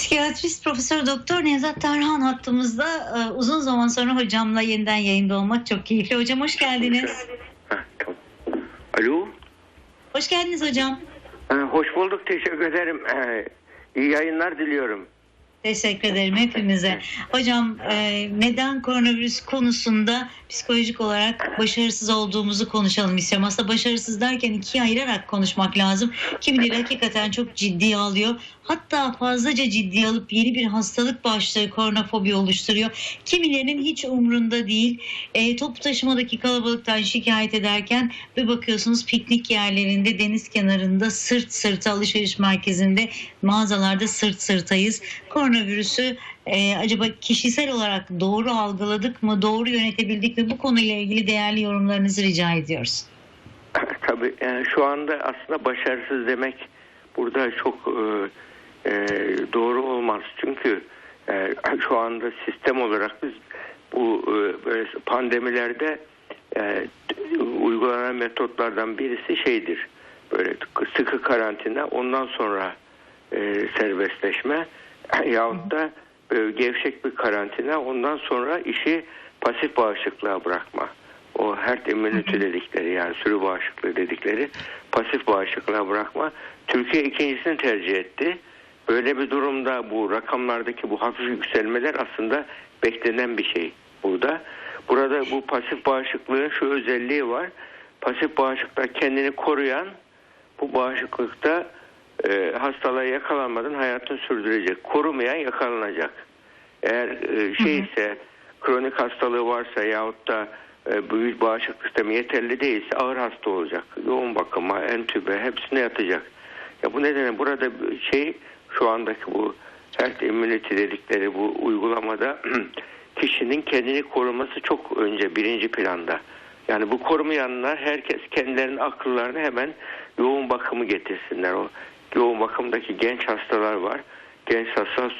Psikiyatrist Profesör Doktor Nevzat Tarhan hattımızda e, uzun zaman sonra hocamla yeniden yayında olmak çok keyifli. Hocam hoş geldiniz. Ha, tamam. Alo. Hoş geldiniz hocam. Ha, hoş bulduk. Teşekkür ederim. Ee, iyi yayınlar diliyorum. Teşekkür ederim hepimize. Hocam e, neden koronavirüs konusunda psikolojik olarak başarısız olduğumuzu konuşalım istiyorum. Aslında başarısız derken ikiye ayırarak konuşmak lazım. Kimileri hakikaten çok ciddiye alıyor. Hatta fazlaca ciddiye alıp yeni bir hastalık başlığı koronafobi oluşturuyor. Kimilerinin hiç umrunda değil. E, toplu taşımadaki kalabalıktan şikayet ederken bir bakıyorsunuz piknik yerlerinde, deniz kenarında, sırt sırta alışveriş merkezinde, mağazalarda sırt sırtayız. Koronavirüsü e, acaba kişisel olarak doğru algıladık mı, doğru yönetebildik mi? Bu konuyla ilgili değerli yorumlarınızı rica ediyoruz. Tabii yani şu anda aslında başarısız demek burada çok e, e, doğru olmaz. Çünkü e, şu anda sistem olarak biz bu e, böyle pandemilerde e, uygulanan metotlardan birisi şeydir. Böyle sıkı karantina ondan sonra e, serbestleşme yahut da e, gevşek bir karantina ondan sonra işi pasif bağışıklığa bırakma. O herd immunity dedikleri yani sürü bağışıklığı dedikleri pasif bağışıklığa bırakma. Türkiye ikincisini tercih etti. Böyle bir durumda bu rakamlardaki bu hafif yükselmeler aslında beklenen bir şey burada. Burada bu pasif bağışıklığın şu özelliği var. Pasif bağışıklıkta kendini koruyan bu bağışıklıkta e, hastalığa yakalanmadan hayatını sürdürecek. Korumayan yakalanacak. Eğer e, şey ise kronik hastalığı varsa yahut da e, büyük bağışıklık sistemi yeterli değilse ağır hasta olacak. Yoğun bakıma, entübe hepsine yatacak. Ya bu nedenle burada şey şu andaki bu herd immunity dedikleri bu uygulamada kişinin kendini koruması çok önce birinci planda. Yani bu korumayanlar herkes kendilerinin akıllarını hemen yoğun bakımı getirsinler. O yoğun bakımdaki genç hastalar var. Genç hasta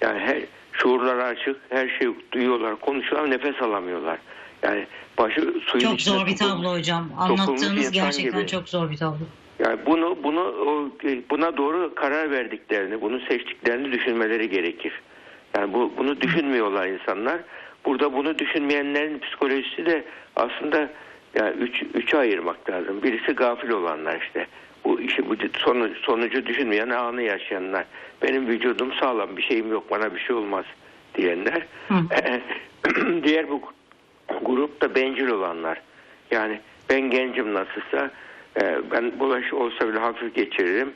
yani her şuurları açık, her şeyi duyuyorlar, konuşuyorlar, nefes alamıyorlar. Yani başı suyun Çok zor bir tablo hocam. Anlattığınız gerçekten gibi. çok zor bir tablo. Yani bunu bunu buna doğru karar verdiklerini, bunu seçtiklerini düşünmeleri gerekir. Yani bu bunu düşünmüyorlar insanlar. Burada bunu düşünmeyenlerin psikolojisi de aslında yani üç, üçe ayırmak lazım. Birisi gafil olanlar işte. Bu işi bu sonucu, sonucu düşünmeyen anı yaşayanlar. Benim vücudum sağlam bir şeyim yok bana bir şey olmaz diyenler. Diğer bu grupta bencil olanlar. Yani ben gencim nasılsa e, ben bulaş olsa bile hafif geçiririm.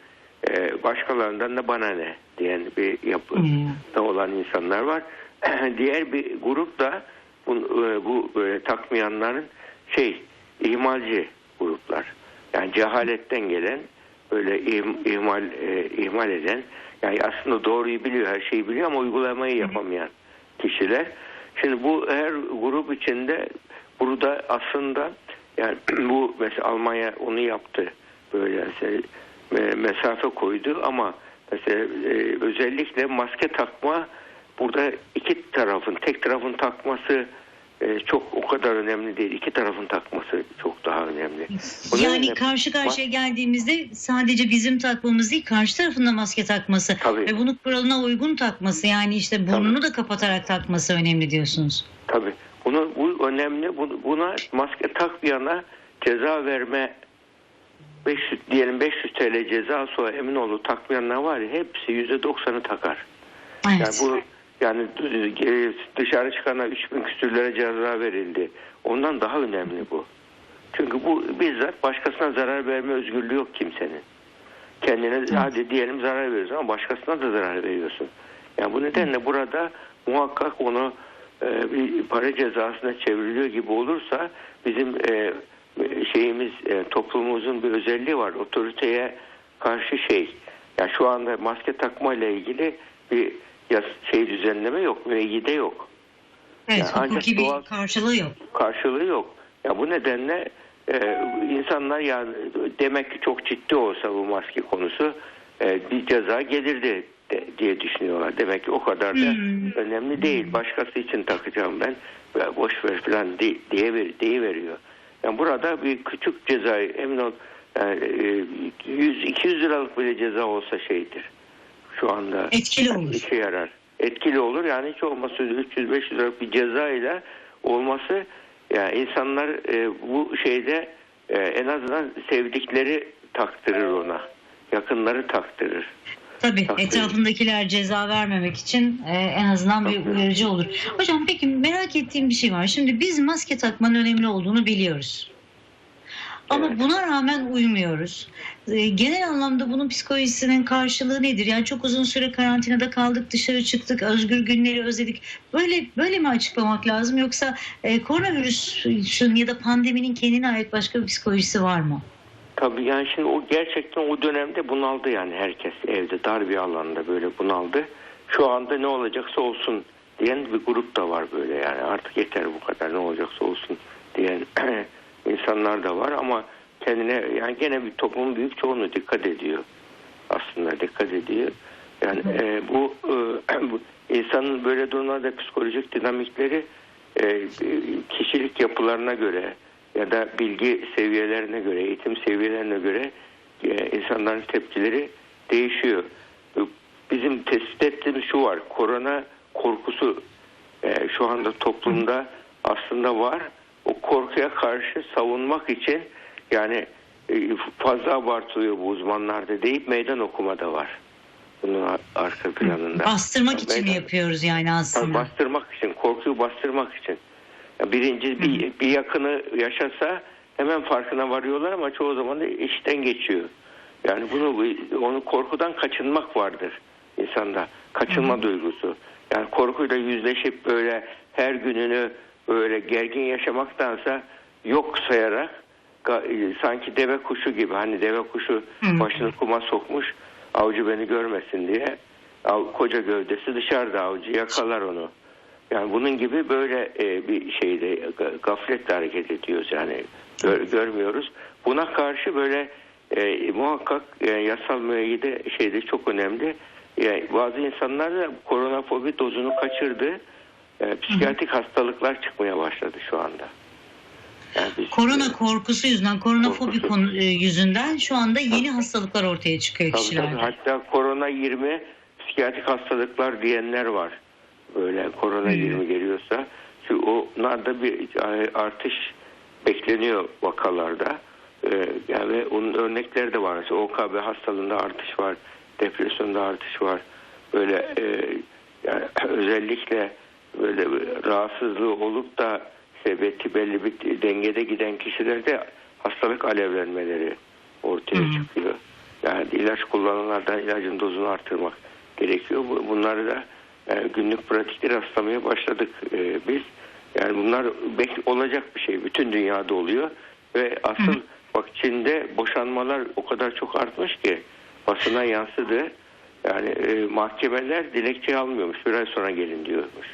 E, başkalarından da bana ne diyen bir yapıda hmm. olan insanlar var. Diğer bir grup da bu, e, bu böyle takmayanların şey ihmalci gruplar. Yani cehaletten gelen böyle ihmal e, ihmal eden yani aslında doğruyu biliyor, her şeyi biliyor ama uygulamayı yapamayan kişiler. Şimdi bu her grup içinde burada aslında yani bu mesela Almanya onu yaptı böyle mesela, mesafe koydu ama mesela e, özellikle maske takma burada iki tarafın tek tarafın takması e, çok o kadar önemli değil. İki tarafın takması çok daha önemli. Bunun yani önemli. karşı karşıya geldiğimizde sadece bizim takmamız değil karşı tarafında maske takması Tabii. ve bunu kuralına uygun takması yani işte burnunu Tabii. da kapatarak takması önemli diyorsunuz. Tabii. Bunu bu önemli. Buna maske takmayana ceza verme 500 diyelim 500 TL ceza sonra emin olun takmayanlar var ya hepsi %90'ı takar. Evet. Yani bu yani e, dışarı çıkana 3000 küsürlere ceza verildi. Ondan daha önemli bu. Çünkü bu bizzat başkasına zarar verme özgürlüğü yok kimsenin. Kendine evet. hadi diyelim zarar veriyorsun ama başkasına da zarar veriyorsun. Yani bu nedenle burada muhakkak onu bir para cezasına çevriliyor gibi olursa bizim e, şeyimiz e, toplumumuzun bir özelliği var. Otoriteye karşı şey. Yani şu anda maske takma ile ilgili bir şey düzenleme yok, müeyyide yok. Evet, yani hukuki bir karşılığı yok. Karşılığı yok. Ya bu nedenle e, insanlar yani demek ki çok ciddi olsa bu maske konusu e, bir ceza gelirdi de, diye düşünüyorlar. Demek ki o kadar da hmm. önemli değil. Başkası için takacağım ben. Boş ver falan diye, diye, ver, diye veriyor. Yani burada bir küçük cezayı emin ol yani 100-200 liralık bile ceza olsa şeydir şu anda Etkili olur. işe yarar. Etkili olur yani hiç olmazsa 300-500 liralık bir ceza ile olması yani insanlar e, bu şeyde e, en azından sevdikleri taktırır ona. Yakınları taktırır. Tabii Tabii. etrafındakiler ceza vermemek için e, en azından bir Tabii. uyarıcı olur. Hocam peki merak ettiğim bir şey var. Şimdi biz maske takmanın önemli olduğunu biliyoruz. Ama Evet. buna rağmen uymuyoruz. E, genel anlamda bunun psikolojisinin karşılığı nedir? Yani çok uzun süre karantinada kaldık, dışarı çıktık, özgür günleri özledik. Böyle böyle mi açıklamak lazım yoksa e, koronavirüsün ya da pandeminin kendine ait başka bir psikolojisi var mı? Tabii yani şimdi o gerçekten o dönemde bunaldı yani herkes evde dar bir alanda böyle bunaldı. Şu anda ne olacaksa olsun diyen bir grup da var böyle yani artık yeter bu kadar ne olacaksa olsun diyen insanlar da var ama kendine yani gene bir toplumun büyük çoğunluğu dikkat ediyor aslında dikkat ediyor. Yani e, bu, e, bu insanın böyle durumlarda psikolojik dinamikleri e, kişilik yapılarına göre ya da bilgi seviyelerine göre, eğitim seviyelerine göre e, insanların tepkileri değişiyor. E, Bizim tespit ettiğimiz şu var, korona korkusu e, şu anda toplumda aslında var. O korkuya karşı savunmak için yani fazla abartılıyor bu uzmanlarda deyip meydan okuma da var. Bunun ar- arka planında. Bastırmak için mi Meydan- yapıyoruz yani aslında? bastırmak için, korkuyu bastırmak için. Birinci bir, bir yakını yaşasa hemen farkına varıyorlar ama çoğu zaman da işten geçiyor. Yani bunu onu korkudan kaçınmak vardır insanda. Kaçınma duygusu. Yani korkuyla yüzleşip böyle her gününü böyle gergin yaşamaktansa yok sayarak e, sanki deve kuşu gibi hani deve kuşu Hı. başını kuma sokmuş avcı beni görmesin diye koca gövdesi dışarıda avcı yakalar onu. Yani bunun gibi böyle e, bir şeyde ga- gafletle hareket ediyoruz yani Gör- görmüyoruz. Buna karşı böyle e, muhakkak e, yasal müeyyide şeyde çok önemli. Yani bazı insanlar da koronafobi dozunu kaçırdı. E, psikiyatrik hastalıklar çıkmaya başladı şu anda. Yani biz- Korona korkusu yüzünden, koronafobi Korkusu. e, yüzünden şu anda yeni hastalıklar ortaya çıkıyor Tabii, kişilerde. tabii. Hatta korona 20 psikiyatrik hastalıklar diyenler var. Böyle korona Hmm. 20 geliyorsa. Çünkü onlarda bir artış bekleniyor vakalarda. Ee, yani onun örnekleri de var. Mesela OKB hastalığında artış var. Depresyonda artış var. Böyle e, yani özellikle böyle rahatsızlığı olup da sebeti belli bir dengede giden kişilerde hastalık alevlenmeleri ortaya Hı. çıkıyor. Yani ilaç kullananlardan ilacın dozunu artırmak gerekiyor. Bu- Bunları da e, günlük pratikte rastlamaya başladık e, biz. Yani bunlar olacak bir şey. Bütün dünyada oluyor. Ve asıl bak Çin'de boşanmalar o kadar çok artmış ki basına yansıdı. Yani e, mahkemeler dilekçe almıyormuş. Bir ay sonra gelin diyormuş.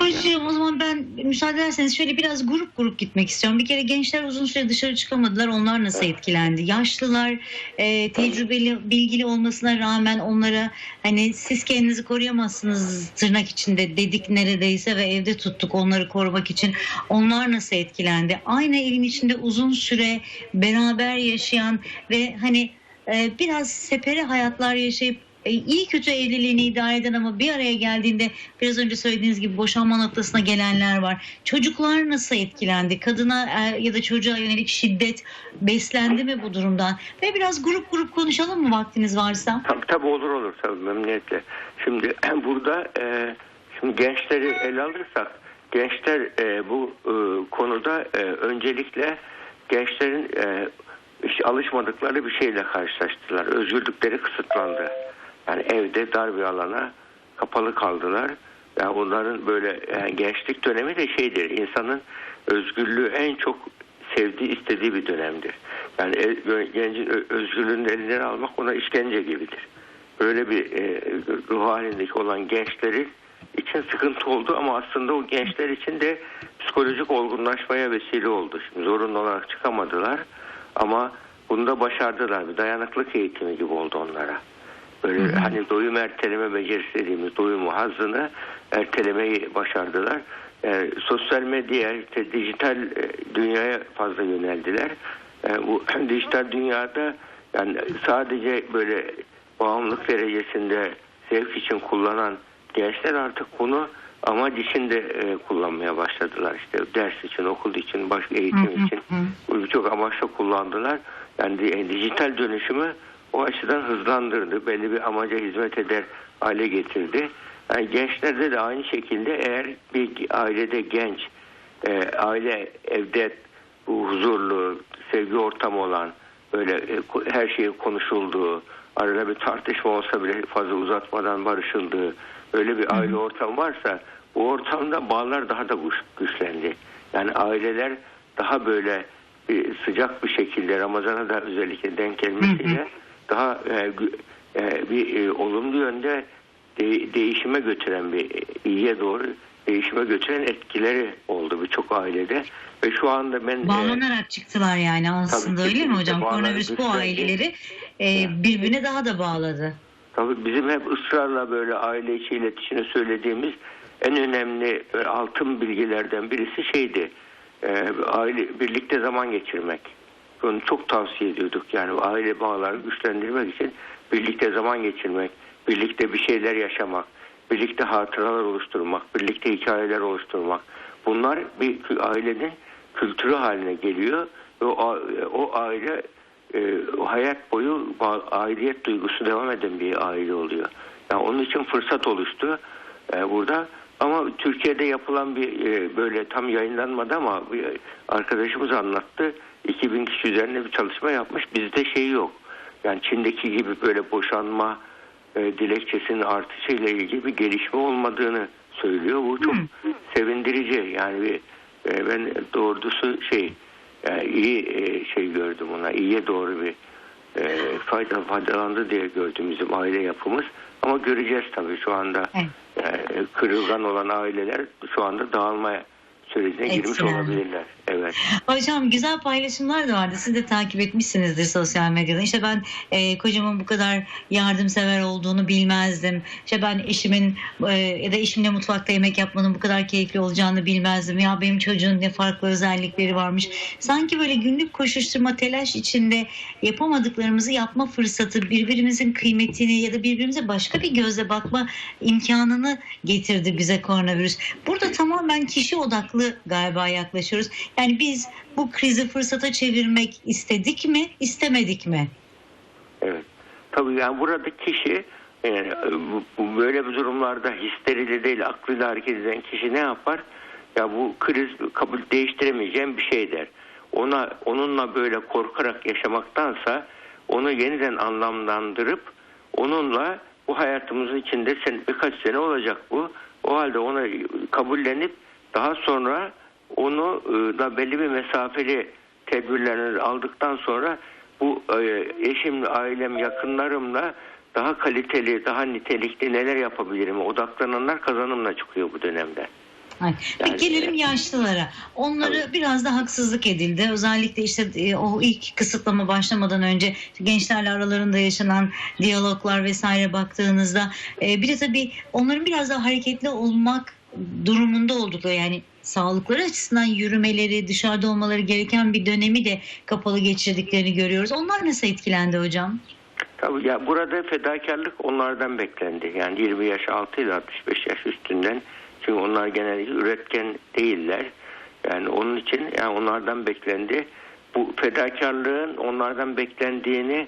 Hocam o zaman ben müsaade ederseniz şöyle biraz grup grup gitmek istiyorum. Bir kere gençler uzun süre dışarı çıkamadılar. Onlar nasıl Evet. etkilendi? Yaşlılar e, tecrübeli, bilgili olmasına rağmen onlara hani siz kendinizi koruyamazsınız tırnak içinde dedik neredeyse ve evde tuttuk onları korumak için. Onlar nasıl etkilendi? Aynı evin içinde uzun süre beraber yaşayan ve hani e, biraz sepere hayatlar yaşayıp iyi kötü evliliğini idare eden ama bir araya geldiğinde biraz önce söylediğiniz gibi boşanma noktasına gelenler var. Çocuklar nasıl etkilendi? Kadına e, ya da çocuğa yönelik şiddet beslendi mi bu durumdan? Ve biraz grup grup konuşalım mı vaktiniz varsa? Tabii, tabii olur olur tabii memnuniyetle. Şimdi burada e, şimdi gençleri ele alırsak gençler e, bu e, konuda e, öncelikle gençlerin e, hiç alışmadıkları bir şeyle karşılaştılar. Özgürlükleri kısıtlandı. Yani evde dar bir alana kapalı kaldılar. Yani onların böyle yani gençlik dönemi de şeydir. insanın özgürlüğü en çok sevdiği, istediği bir dönemdir. Yani e- gencin özgürlüğünü elinden almak ona işkence gibidir. Böyle bir e, ruh halindeki olan gençlerin için sıkıntı oldu ama aslında o gençler için de psikolojik olgunlaşmaya vesile oldu. Şimdi zorunlu olarak çıkamadılar ama bunu da başardılar. Bir dayanıklık eğitimi gibi oldu onlara. Böyle Hı hı. hani doyum erteleme becerisi dediğimiz doyumu hazını ertelemeyi başardılar. E, sosyal medya, işte dijital e, dünyaya fazla yöneldiler. E, bu dijital dünyada yani sadece böyle bağımlılık derecesinde zevk için kullanan gençler artık bunu amaç için de e, kullanmaya başladılar. İşte ders için, okul için, başka eğitim Hı hı için hı. birçok amaçla kullandılar. Yani di- dijital dönüşümü o açıdan hızlandırdı. Belli bir amaca hizmet eder hale getirdi. Yani gençlerde de aynı şekilde eğer bir ailede genç, e, aile evde bu huzurlu, sevgi ortamı olan, böyle e, her şeyin konuşulduğu, arada bir tartışma olsa bile fazla uzatmadan barışıldığı, öyle bir aile ortamı varsa bu ortamda bağlar daha da güç, güçlendi. Yani aileler daha böyle bir sıcak bir şekilde Ramazan'a da özellikle denk gelmesiyle daha e, e, bir e, olumlu yönde de- değişime götüren bir iyiye doğru değişime götüren etkileri oldu birçok ailede ve şu anda ben e, Bağlanarak çıktılar yani aslında öyle mi hocam? Koronavirüs bu aileleri e, birbirine daha da bağladı. Tabii bizim hep ısrarla böyle aile içi iletişimini söylediğimiz en önemli e, altın bilgilerden birisi şeydi. E, aile birlikte zaman geçirmek. Bunu çok tavsiye ediyorduk. Yani aile bağları güçlendirmek için birlikte zaman geçirmek, birlikte bir şeyler yaşamak, birlikte hatıralar oluşturmak, birlikte hikayeler oluşturmak. Bunlar bir ailenin kültürü haline geliyor ve o, o aile e, hayat boyu aidiyet duygusu devam eden bir aile oluyor. Yani onun için fırsat oluştu e, burada. Ama Türkiye'de yapılan bir e, böyle tam yayınlanmadı ama bir arkadaşımız anlattı. 2000 kişi üzerine bir çalışma yapmış. Bizde şey yok. Yani Çin'deki gibi böyle boşanma e, dilekçesinin artışıyla ilgili bir gelişme olmadığını söylüyor. Bu çok sevindirici. Yani bir, e, ben doğrusu şey yani iyi e, şey gördüm ona. iyiye doğru bir e, fayda faydalandı diye gördüm bizim aile yapımız. Ama göreceğiz tabii şu anda Evet. e, kırılgan olan aileler şu anda dağılma sürecine girmiş Etkilendi. olabilirler. Evet. Hocam güzel paylaşımlar da vardı. Siz de takip etmişsinizdir sosyal medyada. İşte ben e, kocamın bu kadar yardımsever olduğunu bilmezdim. İşte ben eşimin e, ya da eşimle mutfakta yemek yapmanın bu kadar keyifli olacağını bilmezdim. Ya benim çocuğun ne farklı özellikleri varmış. Sanki böyle günlük koşuşturma telaş içinde yapamadıklarımızı yapma fırsatı, birbirimizin kıymetini ya da birbirimize başka bir gözle bakma imkanını getirdi bize koronavirüs. Burada tamamen kişi odaklı galiba yaklaşıyoruz. Yani biz bu krizi fırsata çevirmek istedik mi, istemedik mi? Evet. Tabii yani burada kişi e, bu, bu böyle bir durumlarda histeriyle değil aklıyla hareket eden kişi ne yapar? Ya bu kriz kabul değiştiremeyeceğim bir şey der. Ona onunla böyle korkarak yaşamaktansa onu yeniden anlamlandırıp onunla bu hayatımızın içinde sen birkaç sene olacak bu. O halde ona kabullenip daha sonra onu e, da belli bir mesafeli tedbirlerini aldıktan sonra bu e, eşimle, ailem, yakınlarımla daha kaliteli, daha nitelikli neler yapabilirim? Odaklananlar kazanımla çıkıyor bu dönemde. Ay, Yani- Peki gelelim yaşlılara. Onları Tabii. biraz da haksızlık edildi. Özellikle işte e, o ilk kısıtlama başlamadan önce gençlerle aralarında yaşanan diyaloglar vesaire baktığınızda bir de tabii onların biraz daha hareketli olmak durumunda oldukları yani sağlıkları açısından yürümeleri, dışarıda olmaları gereken bir dönemi de kapalı geçirdiklerini görüyoruz. Onlar nasıl etkilendi hocam? Tabii ya burada fedakarlık onlardan beklendi. Yani 20 yaş altı ile 65 yaş üstünden. Çünkü onlar genellikle üretken değiller. Yani onun için yani onlardan beklendi. Bu fedakarlığın onlardan beklendiğini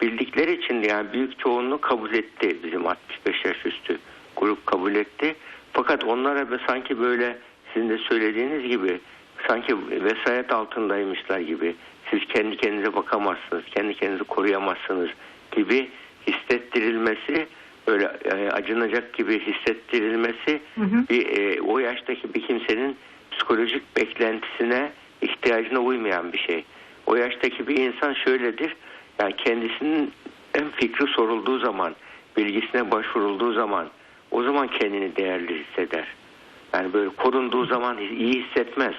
bildikleri için yani büyük çoğunluğu kabul etti bizim 65 yaş üstü grup kabul etti. Fakat onlara sanki böyle sizin de söylediğiniz gibi sanki vesayet altındaymışlar gibi siz kendi kendinize bakamazsınız, kendi kendinizi koruyamazsınız gibi hissettirilmesi böyle e, acınacak gibi hissettirilmesi Hı hı. bir e, o yaştaki bir kimsenin psikolojik beklentisine ihtiyacına uymayan bir şey. O yaştaki bir insan şöyledir. Yani kendisinin en fikri sorulduğu zaman, bilgisine başvurulduğu zaman o zaman kendini değerli hisseder. Yani böyle korunduğu zaman iyi hissetmez.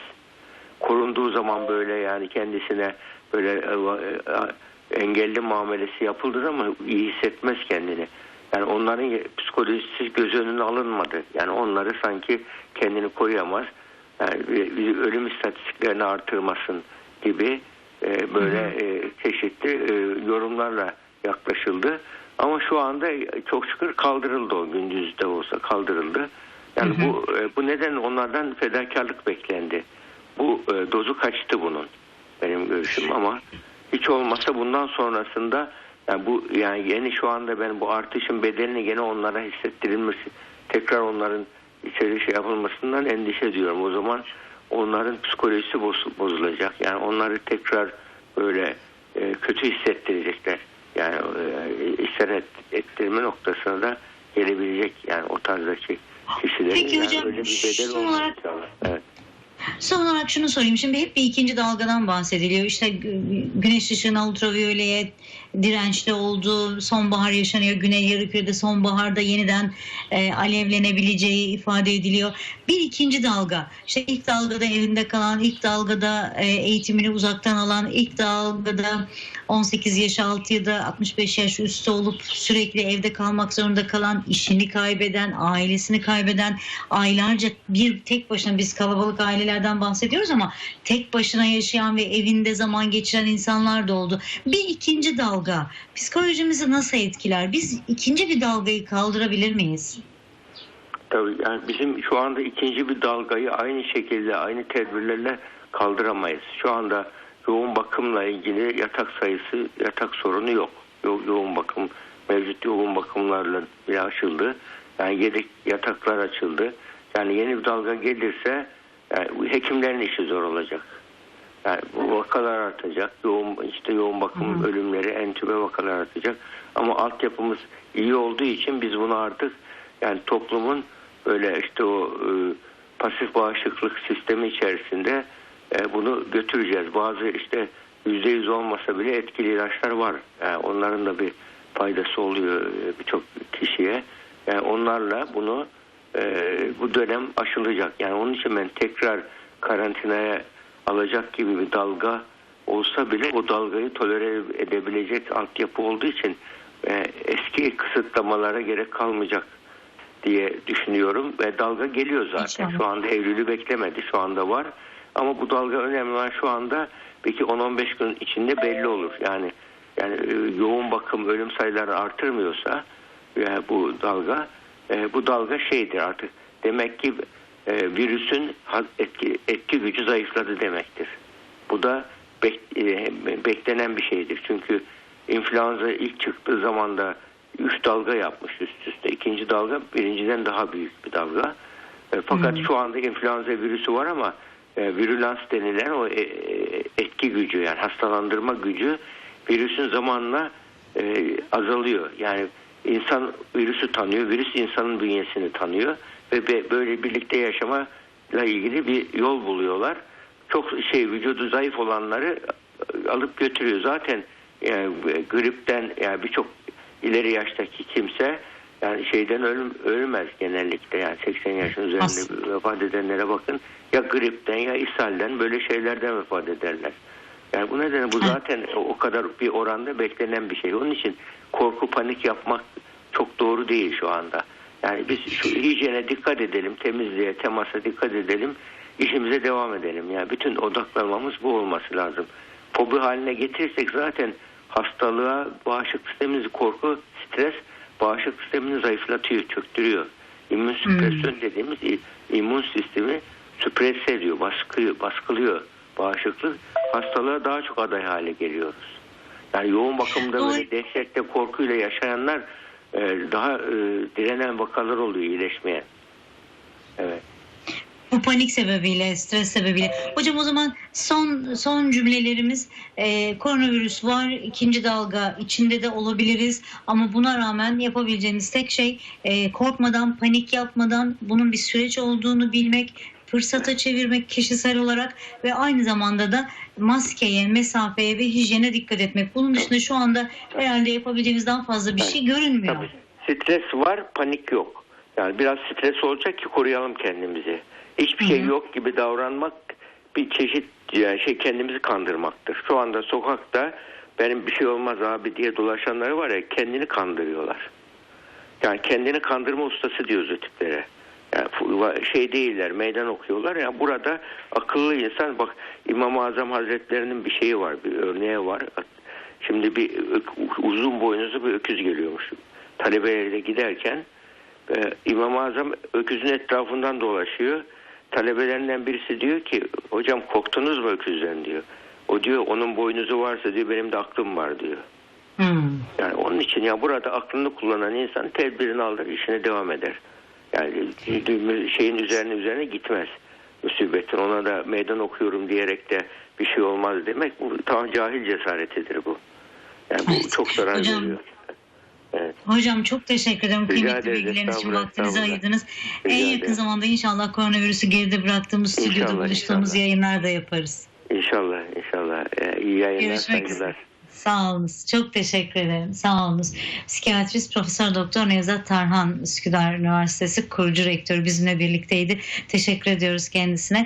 Korunduğu zaman böyle yani kendisine böyle e, e, engelli muamelesi yapıldı ama iyi hissetmez kendini. Yani onların psikolojisi göz önüne alınmadı. Yani onları sanki kendini koruyamaz. Yani ölüm istatistiklerini artırmasın gibi e, böyle çeşitli yorumlarla yaklaşıldı. Ama şu anda çok şükür kaldırıldı o gündüzde olsa kaldırıldı. Yani bu e, bu neden onlardan fedakarlık beklendi. Bu e, dozu kaçtı bunun benim görüşüm ama hiç olmazsa bundan sonrasında yani bu yani yeni şu anda ben bu artışın bedelini gene onlara hissettirilmesi tekrar onların içeri şey yapılmasından endişe ediyorum. O zaman onların psikolojisi boz- bozulacak. Yani onları tekrar böyle e, kötü hissettirecekler. Yani e, işler et, ettirme noktasına da gelebilecek yani o tarzdaki kişilerin Peki yani hocam, öyle bir bedel inşallah. Evet. Son olarak şunu sorayım. Şimdi hep bir ikinci dalgadan bahsediliyor. İşte gü- güneş ışığına ultraviyoleye dirençli olduğu sonbahar yaşanıyor. Güney yarımkürede sonbaharda yeniden e, alevlenebileceği ifade ediliyor. Bir ikinci dalga. İşte ilk dalgada evinde kalan, ilk dalgada e, eğitimini uzaktan alan, ilk dalgada 18 yaş altı ya da 65 yaş üstü olup sürekli evde kalmak zorunda kalan, işini kaybeden, ailesini kaybeden, aylarca bir tek başına biz kalabalık ailelerden bahsediyoruz ama tek başına yaşayan ve evinde zaman geçiren insanlar da oldu. Bir ikinci dalga psikolojimizi nasıl etkiler? Biz ikinci bir dalgayı kaldırabilir miyiz? Tabii yani bizim şu anda ikinci bir dalgayı aynı şekilde aynı tedbirlerle kaldıramayız. Şu anda yoğun bakımla ilgili yatak sayısı, yatak sorunu yok. Yo- yoğun bakım, mevcut yoğun bakımlarla bile açıldı. Yani yedek yataklar açıldı. Yani yeni bir dalga gelirse yani hekimlerin işi zor olacak. Yani bu vakalar artacak. Yoğun işte yoğun bakım ölümleri, entübe vakalar artacak. Ama altyapımız iyi olduğu için biz bunu artık yani toplumun böyle işte o e, pasif bağışıklık sistemi içerisinde e, bunu götüreceğiz. Bazı işte yüzde yüz olmasa bile etkili ilaçlar var. Yani onların da bir faydası oluyor e, birçok kişiye. Yani onlarla bunu bu dönem aşılacak. Yani onun için ben tekrar karantinaya alacak gibi bir dalga olsa bile o dalgayı tolere edebilecek altyapı olduğu için e, eski kısıtlamalara gerek kalmayacak diye düşünüyorum ve dalga geliyor zaten. İnşallah. Şu anda Eylül'ü beklemedi. Şu anda var. Ama bu dalga önemli olan şu anda belki 10-15 gün içinde belli olur. Yani yani e, yoğun bakım ölüm sayıları artırmıyorsa e, bu dalga e, bu dalga şeydir artık demek ki e, virüsün etki, etki gücü zayıfladı demektir. Bu da bek- e, beklenen bir şeydir. Çünkü influenza ilk çıktığı zaman da 3 dalga yapmış üst üste. İkinci dalga birinciden daha büyük bir dalga. E, fakat şu anda influenza virüsü var ama e, virülans denilen o e, e, etki gücü yani hastalandırma gücü virüsün zamanla e, azalıyor. Yani insan virüsü tanıyor, virüs insanın bünyesini tanıyor ve böyle birlikte yaşamayla ilgili bir yol buluyorlar. Çok şey vücudu zayıf olanları e, alıp götürüyor. Zaten yani gripten yani birçok ileri yaştaki kimse yani şeyden ölüm, ölmez genellikle yani 80 yaşın üzerinde Aslında. vefat edenlere bakın ya gripten ya ishalden böyle şeylerden vefat ederler. Yani bu nedenle bu zaten o kadar bir oranda beklenen bir şey. Onun için korku panik yapmak çok doğru değil şu anda. Yani biz şu hijyene dikkat edelim, temizliğe, temasa dikkat edelim, işimize devam edelim. Yani bütün odaklanmamız bu olması lazım. Fobi haline getirirsek zaten hastalığa, bağışıklık sistemimizi korku, stres bağışıklık sistemini zayıflatıyor, çöktürüyor. İmmün süpresyon dediğimiz i- immün sistemi süpres ediyor, baskıyor, baskılıyor bağışıklık. Hastalığa daha çok aday hale geliyoruz. Yani yoğun bakımda Doğru. böyle dehşetle korkuyla yaşayanlar e, daha e, direnen vakalar oluyor iyileşmeye. Evet. Bu panik sebebiyle, stres sebebiyle. Hocam o zaman son son cümlelerimiz e, koronavirüs var, ikinci dalga içinde de olabiliriz ama buna rağmen yapabileceğimiz tek şey e, korkmadan, panik yapmadan bunun bir süreç olduğunu bilmek, fırsata çevirmek kişisel olarak ve aynı zamanda da maskeye, mesafeye ve hijyene dikkat etmek. Bunun dışında şu anda herhalde yapabileceğimiz daha fazla bir şey görünmüyor. Tabii. Stres var, panik yok. Yani biraz stres olacak ki koruyalım kendimizi. Hiçbir şey yok gibi davranmak bir çeşit yani şey kendimizi kandırmaktır. Şu anda sokakta benim bir şey olmaz abi diye dolaşanları var ya kendini kandırıyorlar. Yani kendini kandırma ustası diyoruz o tiplere. Yani fu- şey değiller, meydan okuyorlar. Yani burada akıllı insan bak İmam-ı Azam Hazretlerinin bir şeyi var, bir örneği var. Şimdi bir uzun boynuzlu bir öküz geliyormuş. Talebeyle giderken e, İmam-ı Azam öküzün etrafından dolaşıyor. Talebelerinden birisi diyor ki hocam korktunuz mu öküzden diyor. O diyor onun boynuzu varsa diyor benim de aklım var diyor. Hmm. Yani onun için ya burada aklını kullanan insan tedbirini alır işine devam eder. Yani şeyin üzerine üzerine gitmez. Musibetin ona da meydan okuyorum diyerek de bir şey olmaz demek bu tam cahil cesaretidir bu. Yani bu Evet. çok zarar Hocam, veriyor. Evet. Hocam çok teşekkür ederim. Rica Kıymetli bilgileriniz için vaktinizi ayırdınız. Rica en yakın ederim. zamanda inşallah koronavirüsü geride bıraktığımız stüdyoda İnşallah, buluştuğumuz inşallah. yayınlar da yaparız. İnşallah inşallah. Ee, iyi yayınlar Görüşmek saygılar. üzere. Sağ olunuz. Çok teşekkür ederim. Sağ olunuz. Psikiyatrist Profesör Doktor Nevzat Tarhan Üsküdar Üniversitesi kurucu rektörü bizimle birlikteydi. Teşekkür ediyoruz kendisine.